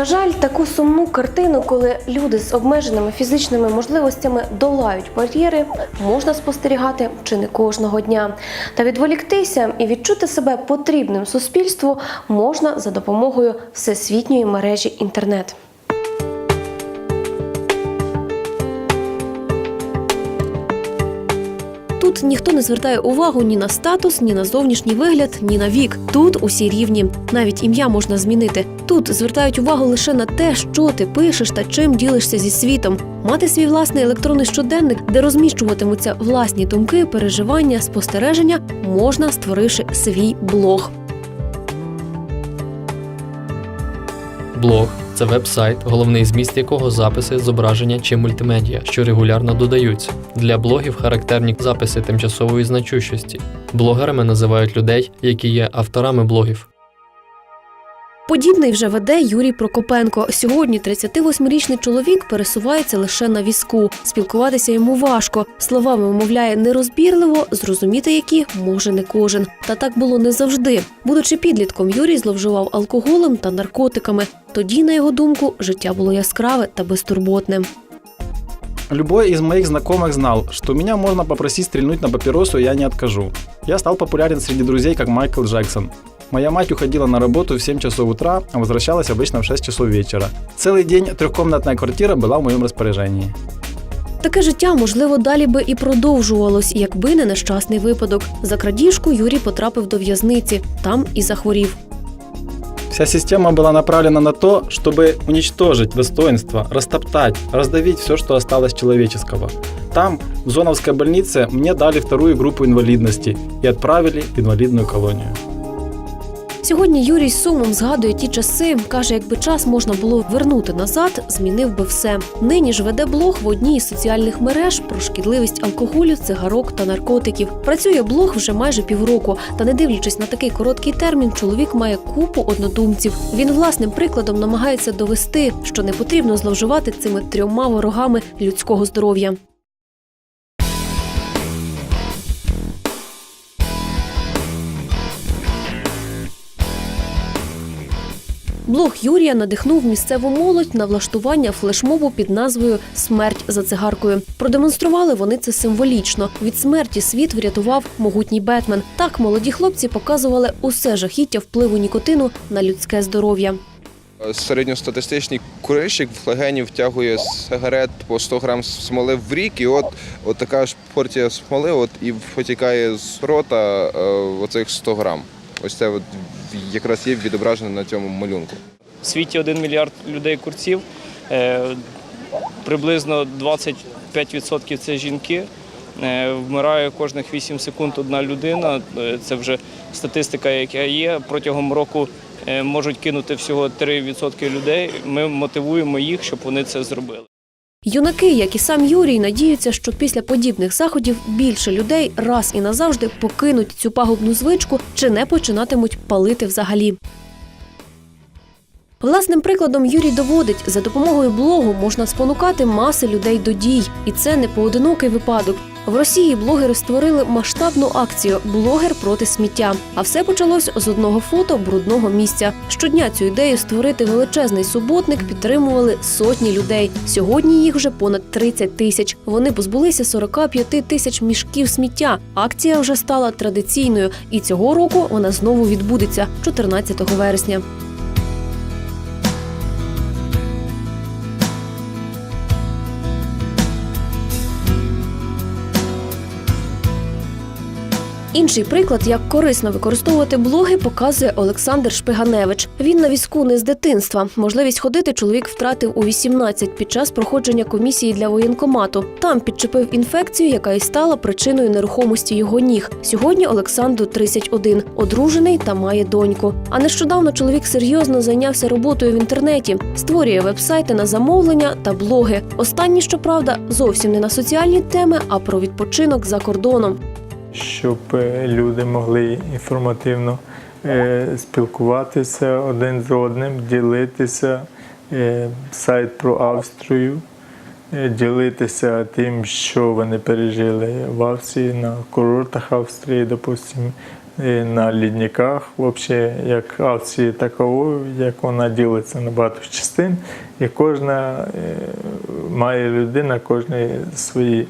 На жаль, таку сумну картину, коли люди з обмеженими фізичними можливостями долають бар'єри, можна спостерігати чи не кожного дня. Та відволіктися і відчути себе потрібним суспільству можна за допомогою всесвітньої мережі інтернет. Тут ніхто не звертає увагу ні на статус, ні на зовнішній вигляд, ні на вік. Тут усі рівні. Навіть ім'я можна змінити. Тут звертають увагу лише на те, що ти пишеш та чим ділишся зі світом. Мати свій власний електронний щоденник, де розміщуватимуться власні думки, переживання, спостереження, можна створивши свій блог. Блог це веб-сайт, головний зміст якого записи, зображення чи мультимедіа, що регулярно додаються. Для блогів характерні записи тимчасової значущості. Блогерами називають людей, які є авторами блогів. Подібний вже веде Юрій Прокопенко. Сьогодні 38-річний чоловік пересувається лише на візку. Спілкуватися йому важко. Словами вимовляє нерозбірливо, зрозуміти які може не кожен. Та так було не завжди. Будучи підлітком, Юрій зловживав алкоголем та наркотиками. Тоді, на його думку, життя було яскраве та безтурботне. Любой из моих знакомых знал, что меня можно попросить стрельнуть на папиросу, и я не откажу. Я стал популярен среди друзей, как Майкл Джексон. Моя мать уходила на работу в 7 часов утра, а возвращалась обычно в 6 часов вечера. Целый день трехкомнатная квартира была в моем распоряжении. Таке життя, можливо, далі би і продовжувалось, якби не нещасний випадок. За крадіжку Юрій потрапив до в'язниці, там і захворів. Вся система была направлена на то, чтобы уничтожить достоинство, растоптать, раздавить все, что осталось человеческого. Там, в Зоновской больнице, мне дали вторую группу инвалидности и отправили в инвалидную колонию. Сьогодні Юрій сумом згадує ті часи. каже, якби час можна було вернути назад, змінив би все. Нині ж веде блог в одній із соціальних мереж про шкідливість алкоголю, цигарок та наркотиків. Працює блог вже майже півроку. Та не дивлячись на такий короткий термін, чоловік має купу однодумців. Він власним прикладом намагається довести, що не потрібно зловживати цими трьома ворогами людського здоров'я. Блог Юрія надихнув місцеву молодь на влаштування флешмобу під назвою Смерть за цигаркою. Продемонстрували вони це символічно. Від смерті світ врятував могутній Бетмен. Так молоді хлопці показували усе жахіття впливу нікотину на людське здоров'я. Середньостатистичний курильщик в легені втягує сигарет по 100 грам смоли в рік, і от, от така ж порція смоли от, і потікає з рота е, оцих 100 грам. Ось це от якраз є відображено на цьому малюнку. В світі 1 мільярд людей курців, е, приблизно 25% це жінки. Е, Вмирає кожних 8 секунд одна людина. Е, Це вже статистика, яка є. Протягом року можуть кинути всього 3% людей. Ми мотивуємо їх, щоб вони це зробили. Юнаки, як і сам Юрій, надіються, що після подібних заходів більше людей раз і назавжди покинуть цю пагубну звичку чи не починатимуть палити взагалі. Власним прикладом Юрій доводить, за допомогою блогу можна спонукати маси людей до дій, і це не поодинокий випадок. В Росії блогери створили масштабну акцію Блогер проти сміття. А все почалось з одного фото брудного місця. Щодня цю ідею створити величезний суботник підтримували сотні людей. Сьогодні їх вже понад 30 тисяч. Вони позбулися 45 тисяч мішків сміття. Акція вже стала традиційною, і цього року вона знову відбудеться 14 вересня. Інший приклад, як корисно використовувати блоги, показує Олександр Шпиганевич. Він на візку не з дитинства. Можливість ходити чоловік втратив у 18 під час проходження комісії для воєнкомату. Там підчепив інфекцію, яка і стала причиною нерухомості його ніг. Сьогодні Олександру 31, одружений та має доньку. А нещодавно чоловік серйозно зайнявся роботою в інтернеті, створює вебсайти на замовлення та блоги. Останні, щоправда, зовсім не на соціальні теми, а про відпочинок за кордоном. Щоб е, люди могли інформативно е, спілкуватися один з одним, ділитися. Е, Сайт про Австрію, ділитися тим, що вони пережили в Австрії, на курортах Австрії, допустимо, на лідниках, взагалі, як акції такової, як вона ділиться на багато частин, і кожна має людина, кожна свої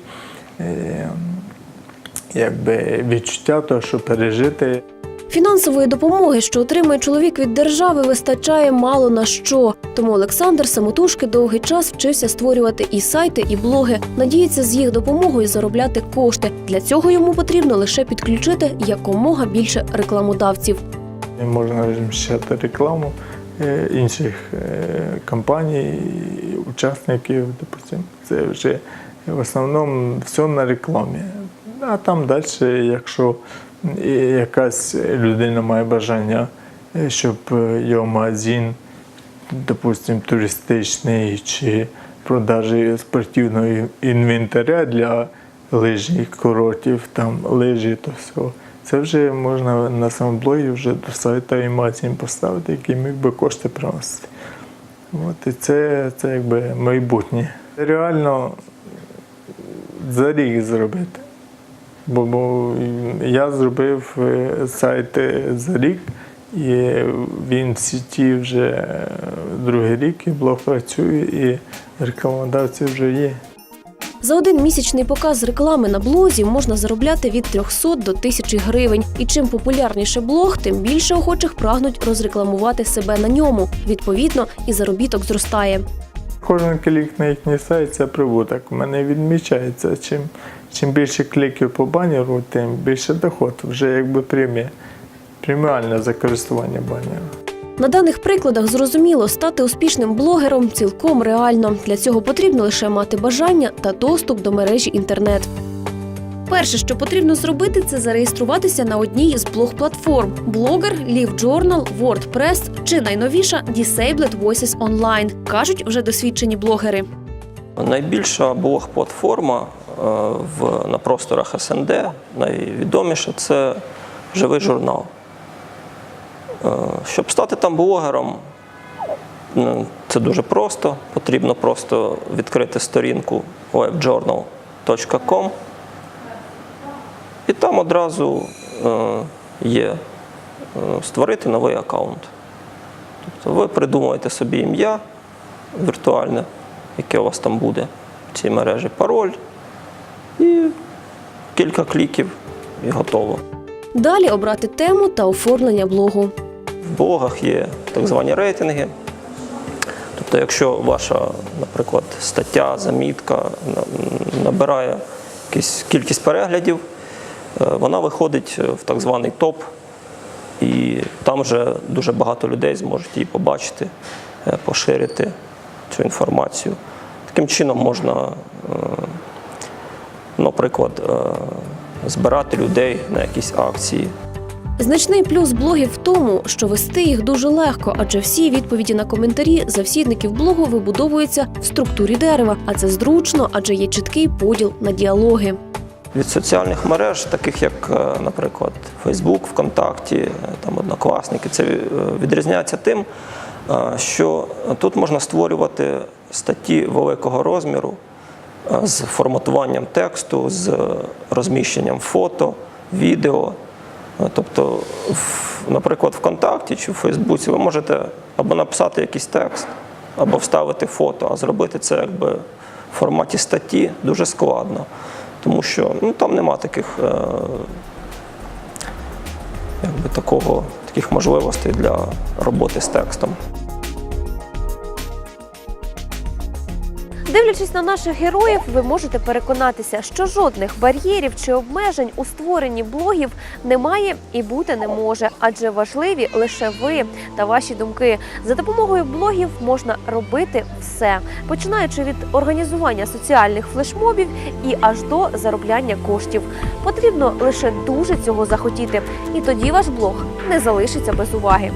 якби, відчуття, того, що пережити. Фінансової допомоги, що отримує чоловік від держави, вистачає мало на що. Тому Олександр самотужки довгий час вчився створювати і сайти, і блоги. Надіється з їх допомогою заробляти кошти. Для цього йому потрібно лише підключити якомога більше рекламодавців. Можна розміщати рекламу е, інших е, компаній, учасників, допустим. Це вже в основному все на рекламі. А там далі, якщо якась людина має бажання, е, щоб е, його магазин, допустим, туристичний чи продажі спортивного інвентаря для лижних курортів, там лижі, то все. Це вже можна на самому блогі вже до сайту і магазин поставити, який міг би кошти приносити. От, і це, це якби майбутнє. Реально за рік зробити. Бо, бо я зробив е, сайт за рік, і він в сіті вже е, другий рік, і блог працює, і рекламодавці вже є. За один місячний показ реклами на блозі можна заробляти від 300 до 1000 гривень. І чим популярніше блог, тим більше охочих прагнуть розрекламувати себе на ньому. Відповідно, і заробіток зростає. Кожен клік на їхній сайт це прибуток. У мене відмічається. Чим, чим більше кліків по банеру, тим більше доход. Вже якби премія. Преміальне за користування банеру. На даних прикладах зрозуміло, стати успішним блогером цілком реально. Для цього потрібно лише мати бажання та доступ до мережі інтернет. Перше, що потрібно зробити, це зареєструватися на одній з блог-платформ: блогер, LiveJournal, WordPress чи найновіша Disabled Voices Online, кажуть вже досвідчені блогери. Найбільша блог-платформа е, на просторах СНД, найвідоміша це живий журнал. Е, Щоб стати там блогером, це дуже просто. Потрібно просто відкрити сторінку webjournal.com і там одразу е, є е, створити новий аккаунт. Тобто ви придумуєте собі ім'я віртуальне, яке у вас там буде в цій мережі, пароль і кілька кліків і готово. Далі обрати тему та оформлення блогу. В блогах є так звані рейтинги. Тобто, якщо ваша, наприклад, стаття, замітка набирає якусь кількість переглядів, вона виходить в так званий топ, і там вже дуже багато людей зможуть її побачити, е, поширити цю інформацію. Таким чином можна, е, наприклад, е, збирати людей на якісь акції. Значний плюс блогів в тому, що вести їх дуже легко, адже всі відповіді на коментарі завсідників блогу вибудовуються в структурі дерева, а це зручно, адже є чіткий поділ на діалоги. Від соціальних мереж, таких як, е, наприклад, Facebook, ВКонтакті, е, там Однокласники, це е, відрізняється тим, що тут можна створювати статті великого розміру з форматуванням тексту, з розміщенням фото, відео. Тобто, наприклад, ВКонтакті чи в Фейсбуці ви можете або написати якийсь текст, або вставити фото, а зробити це якби в форматі статті дуже складно. Тому що ну, там нема таких, е, якби такого, таких можливостей для роботи з текстом. Дивлячись на наших героїв, ви можете переконатися, що жодних бар'єрів чи обмежень у створенні блогів немає і бути не може, адже важливі лише ви та ваші думки. За допомогою блогів можна робити все, починаючи від організування соціальних флешмобів і аж до заробляння коштів. Потрібно лише дуже цього захотіти, і тоді ваш блог не залишиться без уваги.